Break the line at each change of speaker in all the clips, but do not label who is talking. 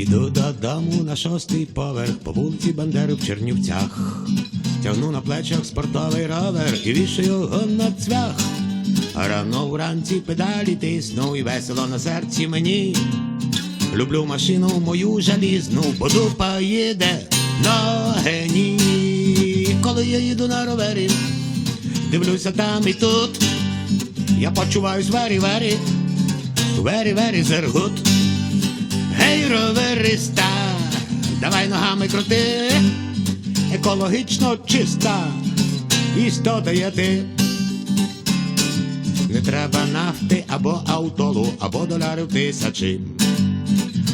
Іду додому на шостий поверх по вулиці Бандери в Чернівцях. Тягну на плечах спортовий ровер і вішаю його на цвях. Рано вранці педалі тисну і весело на серці мені. Люблю машину мою жалізну, бо дупа їде на гені. Коли я їду на ровері, дивлюся там і тут. Я почуваюсь вері, вері, вері, вері, зергут. Ровериста, давай ногами крути, екологічно чиста, істота є ти. Не треба нафти або автолу, або долярів тисячі.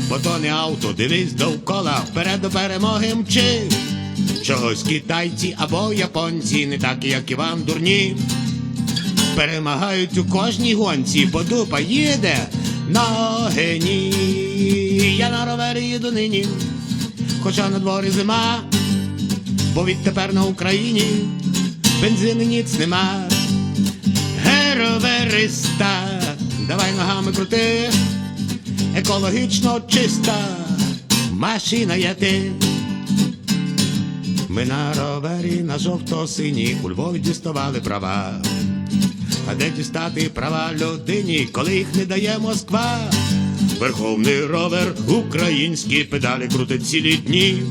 Бо то не авто, дивись довкола, вперед до перемоги мчи. Чогось китайці або японці, не так, як Іван дурні. Перемагають у кожній гонці, бо дупа їде на гені. Я на ровері їду нині, хоча на дворі зима, бо відтепер на Україні бензину ніц нема. Геровериста, давай ногами крути, екологічно чиста машина є ти. Ми на ровері на жовто-синій у Львові діставали права. А де дістати права людині, коли їх не дає Москва? Верховний ровер, українські педалі крутить цілі дні.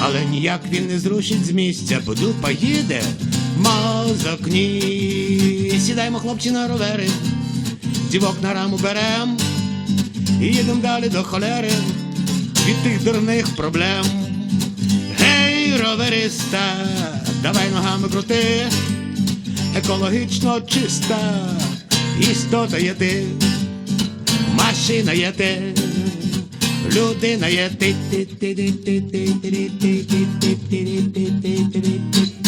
Але ніяк він не зрушить з місця, бо дупа їде, мозок ні. Сідаємо, хлопці, на ровери, дівок на раму берем і їдемо далі до холери від тих дурних проблем. Гей, ровериста, давай ногами крути, екологічно чиста, істота є ти, машина є те, людина є ти ти ти ти ти ти ти ти ти ти ти ти ти